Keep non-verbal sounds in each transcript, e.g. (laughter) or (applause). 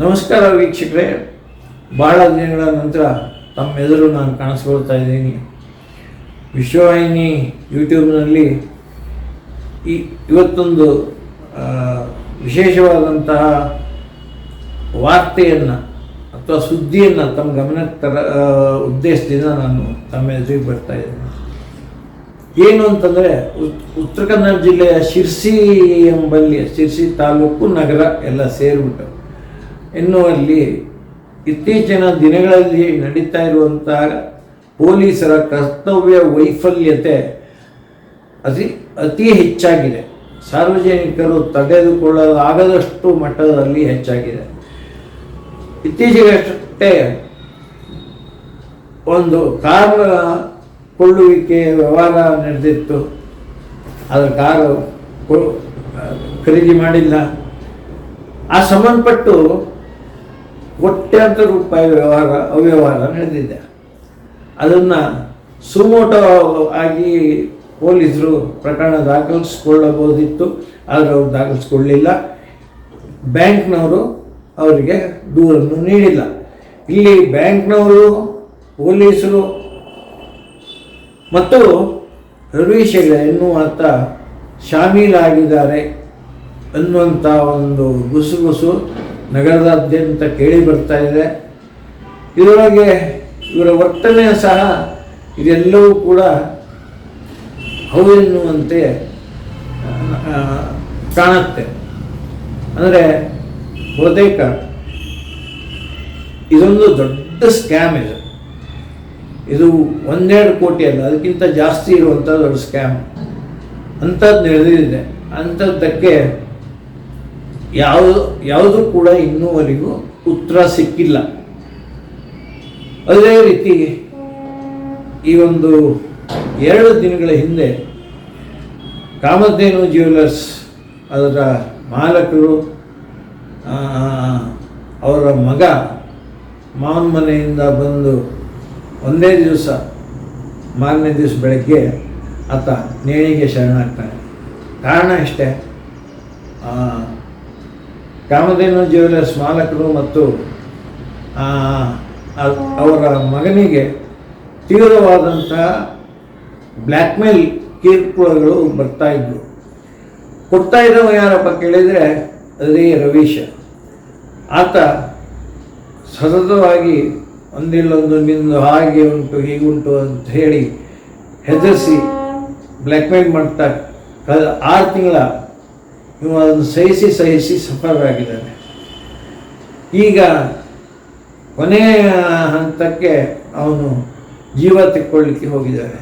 ನಮಸ್ಕಾರ ವೀಕ್ಷಕರೇ. ಬಹಳ ದಿನಗಳ ನಂತರ ತಮ್ಮೆದುರು ನಾನು ಕಾಣಿಸ್ಕೊಳ್ತಾ ಇದ್ದೀನಿ. ವಿಶ್ವವಾಹಿನಿ ಯೂಟ್ಯೂಬ್ನಲ್ಲಿ ಈ ಇವತ್ತೊಂದು ವಿಶೇಷವಾದಂತಹ ವಾರ್ತೆಯನ್ನು ಅಥವಾ ಸುದ್ದಿಯನ್ನು ತಮ್ಮ ಗಮನಕ್ಕೆ ತರ ಉದ್ದೇಶದಿಂದ ನಾನು ತಮ್ಮ ಎದುರಿಗೆ ಬರ್ತಾ ಇದ್ದೀನಿ. ಏನು ಅಂತಂದರೆ ಉತ್ತರ ಕನ್ನಡ ಜಿಲ್ಲೆಯ ಶಿರ್ಸಿ ಎಂಬಲ್ಲಿ ಶಿರ್ಸಿ ತಾಲೂಕು ನಗರ ಎಲ್ಲ ಸೇರಿಬಿಟ್ಟು ಎನ್ನುವಲ್ಲಿ ಇತ್ತೀಚಿನ ದಿನಗಳಲ್ಲಿ ನಡೀತಾ ಇರುವಂತಹ ಪೊಲೀಸರ ಕರ್ತವ್ಯ ವೈಫಲ್ಯತೆ ಅತಿ ಅತಿ ಹೆಚ್ಚಾಗಿದೆ. ಸಾರ್ವಜನಿಕರು ತಡೆದುಕೊಳ್ಳಲಾಗದಷ್ಟು ಮಟ್ಟದಲ್ಲಿ ಹೆಚ್ಚಾಗಿದೆ. ಇತ್ತೀಚೆಗಷ್ಟೇ ಒಂದು ಕಾರ್ ಕೊಳ್ಳುವಿಕೆ ವ್ಯವಹಾರ ನಡೆದಿತ್ತು. ಅದರ ಕಾರು ಖರೀದಿ ಮಾಡಿಲ್ಲ. ಆ ಸಂಬಂಧಪಟ್ಟು ಕೋಟ್ಯಾಂತರ ರೂಪಾಯಿ ವ್ಯವಹಾರ, ಅವ್ಯವಹಾರ ನಡೆದಿದೆ. ಅದನ್ನು ಸುಮೋಟೋ ಆಗಿ ಪೊಲೀಸರು ಪ್ರಕರಣ ದಾಖಲಿಸ್ಕೊಳ್ಳಬಹುದಿತ್ತು, ಆದರೆ ಅವ್ರು ದಾಖಲಿಸ್ಕೊಳ್ಳಿಲ್ಲ. ಬ್ಯಾಂಕ್ನವರು ಅವರಿಗೆ ದೂರನ್ನು ನೀಡಿಲ್ಲ. ಇಲ್ಲಿ ಬ್ಯಾಂಕ್ನವರು, ಪೊಲೀಸರು ಮತ್ತು ರವೀಶ್ ಹೆಗಡೆ ಎನ್ನುವಂಥ ಶಾಮೀಲಾಗಿದ್ದಾರೆ ಅನ್ನುವಂಥ ಒಂದು ಗುಸುಗುಸು ನಗರದಾದ್ಯಂತ ಕೇಳಿ ಬರ್ತಾ ಇದೆ. ಇದರೊಳಗೆ ಇವರ ವರ್ತನೆ ಸಹ ಇದೆಲ್ಲವೂ ಕೂಡ ಹೌದೆನ್ನುವಂತೆ ಕಾಣುತ್ತೆ. ಅಂದರೆ ಬಹುತೇಕ ಇದೊಂದು ದೊಡ್ಡ ಸ್ಕ್ಯಾಮ್ ಇದು. ಇದು ಒಂದೆರಡು ಕೋಟಿ ಅಲ್ಲ, ಅದಕ್ಕಿಂತ ಜಾಸ್ತಿ ಇರುವಂಥ ದೊಡ್ಡ ಸ್ಕ್ಯಾಮ್. ಅಂಥದ್ದು ನಡೆದಿದೆ. ಅಂಥದ್ದಕ್ಕೆ ಯಾವುದು ಯಾವುದು ಕೂಡ ಇನ್ನೂವರೆಗೂ ಉತ್ತರ ಸಿಕ್ಕಿಲ್ಲ. ಅದೇ ರೀತಿ ಈ ಒಂದು ಎರಡು ದಿನಗಳ ಹಿಂದೆ ಕಾಮಧೇನು ಜ್ಯುವೆಲರ್ಸ್ ಅದರ ಮಾಲಕರು ಅವರ ಮಗ ಮಾವನ ಮನೆಯಿಂದ ಬಂದು ಒಂದೇ ದಿವಸ ಮಾರನೇ ದಿವಸ ಬೆಳಗ್ಗೆ ಆತ ನೇಣಿಗೆ ಶರಣಾಗ್ತಾನೆ. ಕಾರಣ ಇಷ್ಟೇ ಆ, ಕಾಮಧೇನು ಜ್ಯುವೆಲರ್ಸ್ ಮಾಲಕರು ಮತ್ತು ಅವರ ಮಗನಿಗೆ ತೀವ್ರವಾದಂಥ ಬ್ಲ್ಯಾಕ್ಮೇಲ್ ಕಿರುಕುಳಗಳು ಬರ್ತಾ ಇದ್ವು. ಕೊಡ್ತಾ ಇದ್ದವ ಯಾರಪ್ಪ ಕೇಳಿದರೆ, ಅದೇ ರವೀಶ. ಆತ ಸತತವಾಗಿ ಒಂದಿಲ್ಲೊಂದು ನಿಂದು ಹಾಗೆ ಉಂಟು ಹೀಗುಂಟು ಅಂತ ಹೇಳಿ ಹೆದರಿಸಿ ಬ್ಲ್ಯಾಕ್ಮೇಲ್ ಮಾಡ್ತಾ, ಕಳೆದ ಆರು ತಿಂಗಳ ಇವ ಅದನ್ನು ಸಹಿಸಿ ಸಹಿಸಿ ಸಫರ್ ಆಗಿದ್ದಾನೆ ಈಗ ಕೊನೆಯ ಹಂತಕ್ಕೆ ಅವನು ಜೀವ ತೆಕ್ಕೊಳ್ಳಿಕ್ಕೆ ಹೋಗಿದ್ದಾನೆ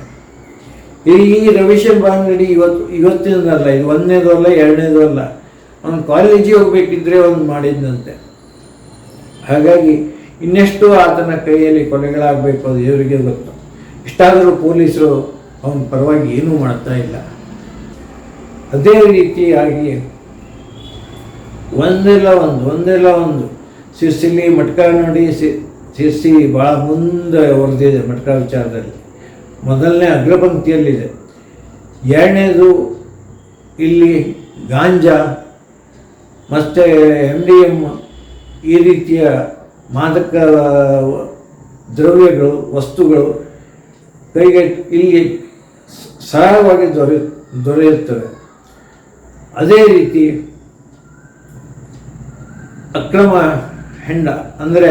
ಈ ರವಿಶಂಕರ್ ಬಾಂಗಡಿ ಇವತ್ತು ಇವತ್ತಿನದಲ್ಲ, ಇದು ಒಂದನೇದು ಅಲ್ಲ, ಎರಡನೇದು ಅಲ್ಲ. ಅವನು ಕಾಲೇಜಿಗೆ ಹೋಗಬೇಕಿದ್ರೆ ಅವನು ಮಾಡಿದ್ದಂತೆ ಹಾಗಾಗಿ ಇನ್ನೆಷ್ಟು ಆತನ ಕೈಯಲ್ಲಿ ಕೊಲೆಗಳಾಗಬೇಕು ಅದು ಇವರಿಗೆ ಗೊತ್ತು. ಇಷ್ಟಾದರೂ ಪೊಲೀಸರು ಅವನ ಪರವಾಗಿ ಏನೂ ಮಾಡ್ತಾ ಇಲ್ಲ. ಅದೇ ರೀತಿಯಾಗಿ ಒಂದಿಲ್ಲ ಒಂದು ಒಂದಿಲ್ಲ ಒಂದು. ಸಿರ್ಸಿಲಿ ಮಟ್ಕ ನೋಡಿ, ಸಿ ಸಿರ್ಸಿ ಭಾಳ ಮುಂದೆ ಹೊರದಿದೆ ಮಟ್ಕ ವಿಚಾರದಲ್ಲಿ. ಮೊದಲನೇ ಅಗ್ರಪಂಕ್ತಿಯಲ್ಲಿದೆ. ಎರಡನೇದು ಇಲ್ಲಿ ಗಾಂಜಾ, ಮತ್ತು ಎಂ ಡಿ ಎಂ ಈ ರೀತಿಯ ಮಾದಕ ದ್ರವ್ಯಗಳು, ವಸ್ತುಗಳು ಕೈಗೆ ಇಲ್ಲಿ ಸರಳವಾಗಿ ದೊರೆ, ದೊರೆಯುತ್ತವೆ. ಅದೇ ರೀತಿ ಅಕ್ರಮ ಹೆಂಡ, ಅಂದರೆ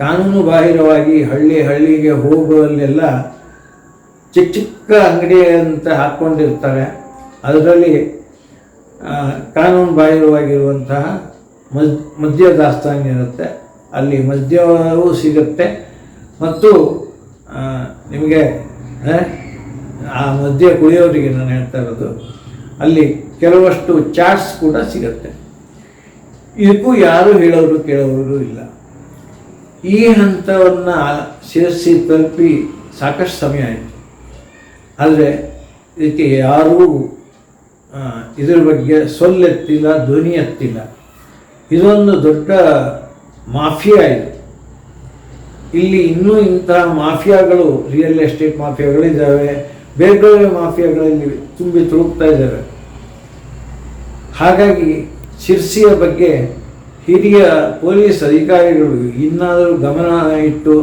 ಕಾನೂನು ಬಾಹಿರವಾಗಿ ಹಳ್ಳಿ ಹಳ್ಳಿಗೆ ಹೋಗುವಲ್ಲೆಲ್ಲ ಚಿಕ್ಕ ಚಿಕ್ಕ ಅಂಗಡಿ ಅಂತ ಹಾಕ್ಕೊಂಡಿರ್ತಾರೆ ಅದರಲ್ಲಿ ಕಾನೂನು ಬಾಹಿರವಾಗಿರುವಂತಹ ಮದ್, ಮದ್ಯ ದಾಸ್ತಾನು ಇರುತ್ತೆ. ಅಲ್ಲಿ ಮದ್ಯವೂ ಸಿಗುತ್ತೆ. ಮತ್ತು ನಿಮಗೆ ಆ ಮದ್ಯ ಕುಡಿಯೋರಿಗೆ ನಾನು ಹೇಳ್ತಾ ಇರೋದು, ಅಲ್ಲಿ ಕೆಲವಷ್ಟು ಚಾಟ್ಸ್ ಕೂಡ ಸಿಗುತ್ತೆ. ಇದಕ್ಕೂ ಯಾರು ಹೇಳೋರು ಕೇಳೋರು ಇಲ್ಲ. ಈ ಹಂತವನ್ನು ಸೇರಿಸಿ ತಲುಪಿ ಸಾಕಷ್ಟು ಸಮಯ ಆಯಿತು. ಆದರೆ ಇದಕ್ಕೆ ಯಾರೂ ಇದರ ಬಗ್ಗೆ ಸೊಲ್ಲೆತ್ತಿಲ್ಲ, ಧ್ವನಿ ಎತ್ತಿಲ್ಲ. ಇದೊಂದು ದೊಡ್ಡ ಮಾಫಿಯಾ ಇದು. ಇಲ್ಲಿ ಇನ್ನೂ ಇಂತಹ ಮಾಫಿಯಾಗಳು, ರಿಯಲ್ ಎಸ್ಟೇಟ್ ಮಾಫಿಯಾಗಳಿದ್ದಾವೆ ಬೇರೆ ಬೇರೆ ಮಾಫಿಯಾಗಳಲ್ಲಿ ತುಂಬಿ ತುಳುಕ್ತಾ ಇದ್ದಾವೆ. ಹಾಗಾಗಿ ಶಿರ್ಸಿಯ ಬಗ್ಗೆ ಹಿರಿಯ ಪೊಲೀಸ್ ಅಧಿಕಾರಿಗಳು ಇನ್ನಾದರೂ ಗಮನ ಇಟ್ಟು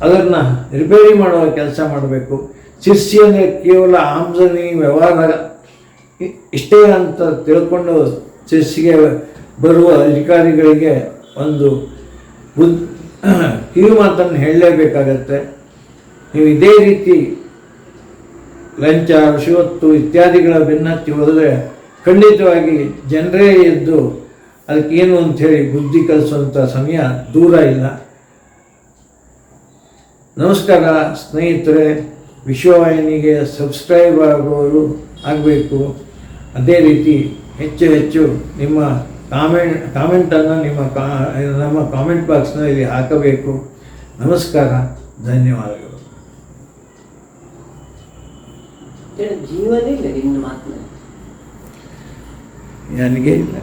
ಅದನ್ನು ರಿಪೇರಿ ಮಾಡುವ ಕೆಲಸ ಮಾಡಬೇಕು. ಶಿರ್ಸಿ ಕೇವಲ ಆಮ್ಸನಿ ವ್ಯವಹಾರ. ಇಷ್ಟೇ ಅಂತ ತಿಳ್ಕೊಂಡು ಶಿರ್ಸಿಗೆ ಬರುವ ಅಧಿಕಾರಿಗಳಿಗೆ ಒಂದು ಬುದ್ (clears throat) ಕಿವಿ ಮಾತನ್ನು ಹೇಳಲೇಬೇಕಾಗತ್ತೆ. ನೀವು ಇದೇ ರೀತಿ ಲಂಚ, ಶಿವತ್ತು ಇತ್ಯಾದಿಗಳ ಬೆನ್ನತ್ತಿ ಹೋದರೆ ಖಂಡಿತವಾಗಿ ಜನರೇ ಎದ್ದು ಅಂತ ಅಂಥೇಳಿ ಬುದ್ಧಿ ಕಲಿಸುವಂಥ ಸಮಯ ದೂರ ಇಲ್ಲ. ನಮಸ್ಕಾರ ಸ್ನೇಹಿತರೆ, ವಿಶ್ವವಾಹಿನಿಗೆ ಸಬ್ಸ್ಕ್ರೈಬ್ ಆಗುವವರು ಆಗಬೇಕು. ಅದೇ ರೀತಿ ಹೆಚ್ಚು ಹೆಚ್ಚು ನಿಮ್ಮ ಕಾಮೆಂಟ್, ಕಾಮೆಂಟನ್ನು ನಿಮ್ಮ ಕಾ, ನಮ್ಮ ಕಾಮೆಂಟ್ ಬಾಕ್ಸ್ನಲ್ಲಿ ಹಾಕಬೇಕು. ನಮಸ್ಕಾರ, ಧನ್ಯವಾದಗಳು. ಜೀವನೇ ಇಲ್ಲ ಇನ್ನು ಮಾತಿನಲ್ಲಿ. ನನಗೆ ಇಲ್ಲ